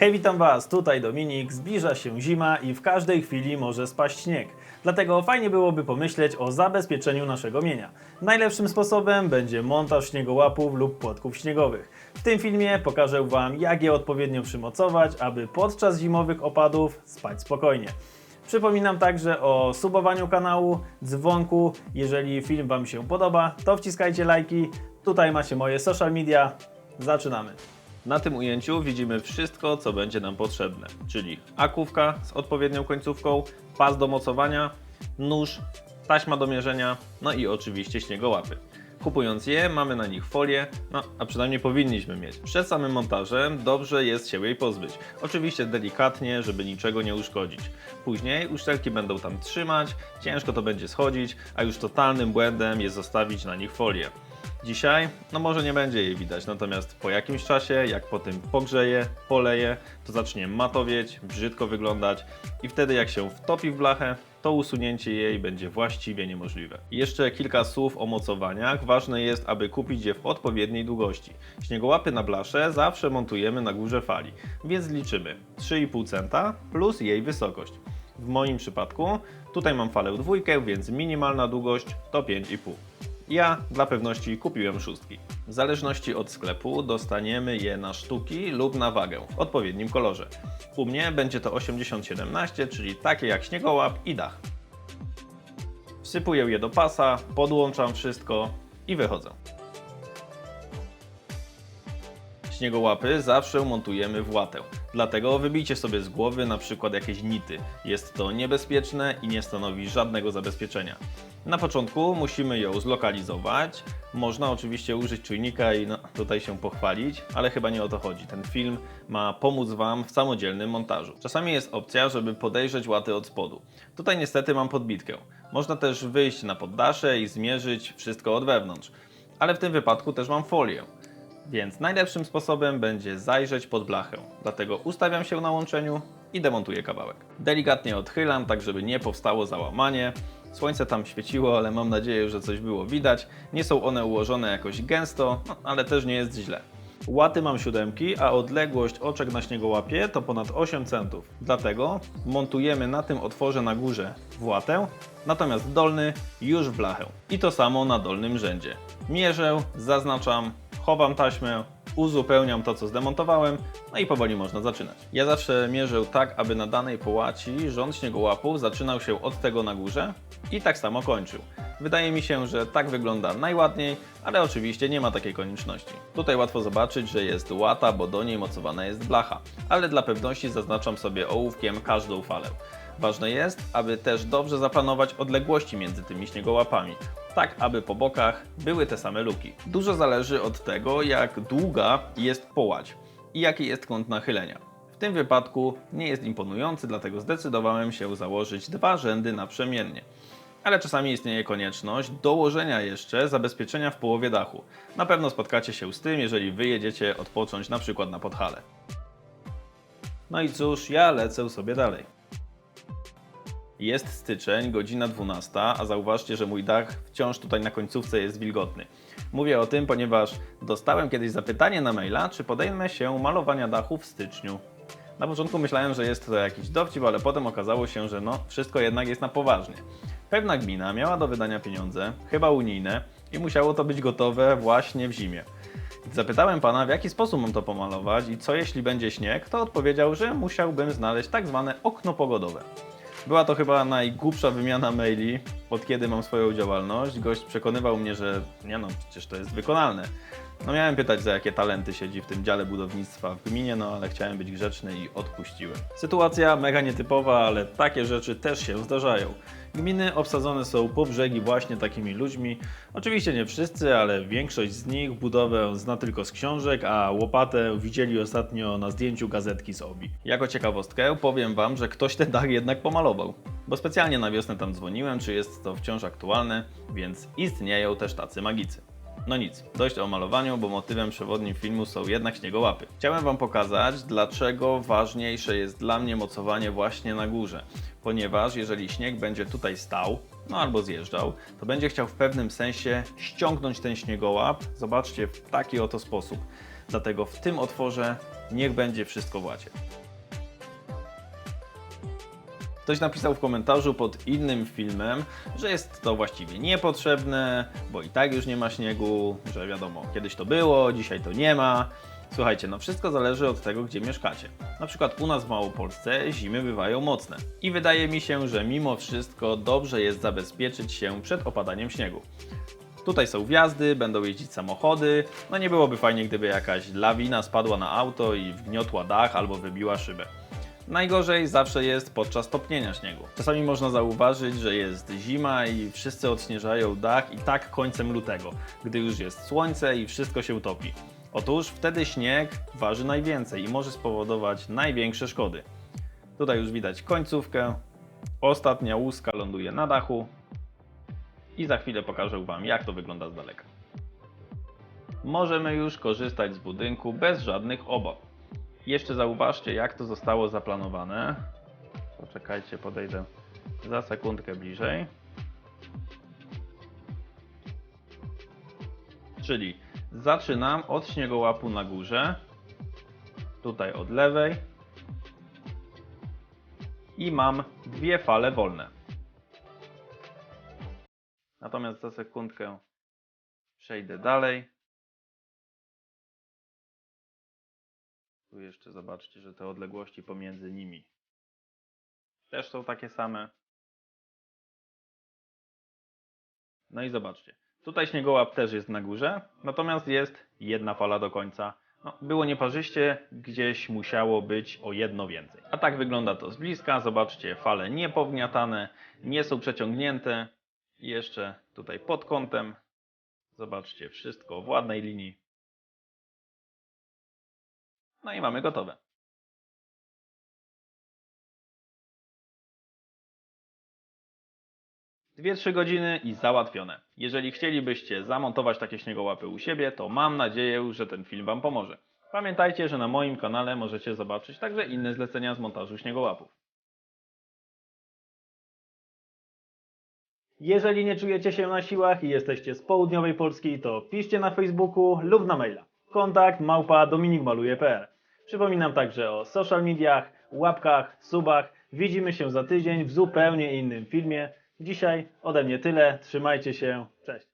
Hej, witam Was, tutaj Dominik. Zbliża się zima i w każdej chwili może spaść śnieg. Dlatego fajnie byłoby pomyśleć o zabezpieczeniu naszego mienia. Najlepszym sposobem będzie montaż śniegołapów lub płotków śniegowych. W tym filmie pokażę Wam, jak je odpowiednio przymocować, aby podczas zimowych opadów spać spokojnie. Przypominam także o subowaniu kanału, dzwonku. Jeżeli film Wam się podoba, to wciskajcie lajki. Tutaj macie moje social media. Zaczynamy. Na tym ujęciu widzimy wszystko, co będzie nam potrzebne, czyli akówka z odpowiednią końcówką, pas do mocowania, nóż, taśma do mierzenia, no i oczywiście śniegołapy. Kupując je, mamy na nich folię, no a przynajmniej powinniśmy mieć. Przed samym montażem dobrze jest się jej pozbyć. Oczywiście delikatnie, żeby niczego nie uszkodzić. Później uszczelki będą tam trzymać, ciężko to będzie schodzić, a już totalnym błędem jest zostawić na nich folię. Dzisiaj, no może nie będzie jej widać, natomiast po jakimś czasie, jak potem pogrzeje, poleje, to zacznie matowieć, brzydko wyglądać i wtedy jak się wtopi w blachę, to usunięcie jej będzie właściwie niemożliwe. Jeszcze kilka słów o mocowaniach. Ważne jest, aby kupić je w odpowiedniej długości. Śniegołapy na blasze zawsze montujemy na górze fali, więc liczymy 3,5 centa plus jej wysokość. W moim przypadku tutaj mam falę dwójkę, więc minimalna długość to 5,5. Ja dla pewności kupiłem szóstki. W zależności od sklepu dostaniemy je na sztuki lub na wagę w odpowiednim kolorze. U mnie będzie to 80-17, czyli takie jak śniegołap i dach. Wsypuję je do pasa, podłączam wszystko i wychodzę. Śniegołapy zawsze montujemy w łatę. Dlatego wybijcie sobie z głowy na przykład jakieś nity. Jest to niebezpieczne i nie stanowi żadnego zabezpieczenia. Na początku musimy ją zlokalizować. Można oczywiście użyć czujnika i no, tutaj się pochwalić, ale chyba nie o to chodzi. Ten film ma pomóc Wam w samodzielnym montażu. Czasami jest opcja, żeby podejrzeć łaty od spodu. Tutaj niestety mam podbitkę. Można też wyjść na poddasze i zmierzyć wszystko od wewnątrz. Ale w tym wypadku też mam folię. Więc najlepszym sposobem będzie zajrzeć pod blachę. Dlatego ustawiam się na łączeniu i demontuję kawałek. Delikatnie odchylam, tak żeby nie powstało załamanie. Słońce tam świeciło, ale mam nadzieję, że coś było widać. Nie są one ułożone jakoś gęsto, no, ale też nie jest źle. Łaty mam siódemki, a odległość oczek na śniegołapie to ponad 8 centów. Dlatego montujemy na tym otworze na górze w łatę, natomiast dolny już w blachę. I to samo na dolnym rzędzie. Mierzę, zaznaczam, chowam taśmę, uzupełniam to, co zdemontowałem, no i powoli można zaczynać. Ja zawsze mierzę tak, aby na danej połaci rząd śniegołapów zaczynał się od tego na górze i tak samo kończył. Wydaje mi się, że tak wygląda najładniej, ale oczywiście nie ma takiej konieczności. Tutaj łatwo zobaczyć, że jest łata, bo do niej mocowana jest blacha, ale dla pewności zaznaczam sobie ołówkiem każdą falę. Ważne jest, aby też dobrze zaplanować odległości między tymi śniegołapami, tak aby po bokach były te same luki. Dużo zależy od tego, jak długa jest połać i jaki jest kąt nachylenia. W tym wypadku nie jest imponujący, dlatego zdecydowałem się założyć dwa rzędy naprzemiennie. Ale czasami istnieje konieczność dołożenia jeszcze zabezpieczenia w połowie dachu. Na pewno spotkacie się z tym, jeżeli wyjedziecie odpocząć na przykład na Podhale. No i cóż, ja lecę sobie dalej. Jest styczeń, godzina 12, a zauważcie, że mój dach wciąż tutaj na końcówce jest wilgotny. Mówię o tym, ponieważ dostałem kiedyś zapytanie na maila, czy podejmę się malowania dachu w styczniu. Na początku myślałem, że jest to jakiś dowcip, ale potem okazało się, że no, wszystko jednak jest na poważnie. Pewna gmina miała do wydania pieniądze, chyba unijne, i musiało to być gotowe właśnie w zimie. Zapytałem pana, w jaki sposób mam to pomalować i co jeśli będzie śnieg, to odpowiedział, że musiałbym znaleźć tak zwane okno pogodowe. Była to chyba najgłupsza wymiana maili, od kiedy mam swoją działalność. Gość przekonywał mnie, że nie no, przecież to jest wykonalne. No miałem pytać, za jakie talenty siedzi w tym dziale budownictwa w gminie, no ale chciałem być grzeczny i odpuściłem. Sytuacja mega nietypowa, ale takie rzeczy też się zdarzają. Gminy obsadzone są po brzegi właśnie takimi ludźmi. Oczywiście nie wszyscy, ale większość z nich budowę zna tylko z książek, a łopatę widzieli ostatnio na zdjęciu gazetki z OBI. Jako ciekawostkę powiem Wam, że ktoś ten dach jednak pomalował. Bo specjalnie na wiosnę tam dzwoniłem, czy jest to wciąż aktualne, więc istnieją też tacy magicy. No nic, dość o malowaniu, bo motywem przewodnim filmu są jednak śniegołapy. Chciałem Wam pokazać, dlaczego ważniejsze jest dla mnie mocowanie właśnie na górze. Ponieważ jeżeli śnieg będzie tutaj stał, no albo zjeżdżał, to będzie chciał w pewnym sensie ściągnąć ten śniegołap, zobaczcie, w taki oto sposób. Dlatego w tym otworze niech będzie wszystko w łacie. Ktoś napisał w komentarzu pod innym filmem, że jest to właściwie niepotrzebne, bo i tak już nie ma śniegu, że wiadomo, kiedyś to było, dzisiaj to nie ma. Słuchajcie, no wszystko zależy od tego, gdzie mieszkacie. Na przykład u nas w Małopolsce zimy bywają mocne. I wydaje mi się, że mimo wszystko dobrze jest zabezpieczyć się przed opadaniem śniegu. Tutaj są wjazdy, będą jeździć samochody. No nie byłoby fajnie, gdyby jakaś lawina spadła na auto i wgniotła dach albo wybiła szybę. Najgorzej zawsze jest podczas topnienia śniegu. Czasami można zauważyć, że jest zima i wszyscy odśnieżają dach i tak końcem lutego, gdy już jest słońce i wszystko się topi. Otóż wtedy śnieg waży najwięcej i może spowodować największe szkody. Tutaj już widać końcówkę. Ostatnia łuska ląduje na dachu. I za chwilę pokażę Wam, jak to wygląda z daleka. Możemy już korzystać z budynku bez żadnych obaw. Jeszcze zauważcie, jak to zostało zaplanowane. Poczekajcie, podejdę za sekundkę bliżej. Czyli zaczynam od śniegołapu na górze, tutaj od lewej i mam dwie fale wolne. Natomiast za sekundkę przejdę dalej. Tu jeszcze zobaczcie, że te odległości pomiędzy nimi też są takie same. No i zobaczcie. Tutaj śniegołap też jest na górze, natomiast jest jedna fala do końca. No, było nieparzyście, gdzieś musiało być o jedno więcej. A tak wygląda to z bliska. Zobaczcie, fale niepowgniatane, nie są przeciągnięte. Jeszcze tutaj pod kątem. Zobaczcie, wszystko w ładnej linii. No i mamy gotowe. Dwie, trzy godziny i załatwione. Jeżeli chcielibyście zamontować takie śniegołapy u siebie, to mam nadzieję, że ten film Wam pomoże. Pamiętajcie, że na moim kanale możecie zobaczyć także inne zlecenia z montażu śniegołapów. Jeżeli nie czujecie się na siłach i jesteście z południowej Polski, to piszcie na Facebooku lub na maila. Kontakt małpa dominikmaluje.pl Przypominam także o social mediach, łapkach, subach. Widzimy się za tydzień w zupełnie innym filmie. Dzisiaj ode mnie tyle. Trzymajcie się. Cześć.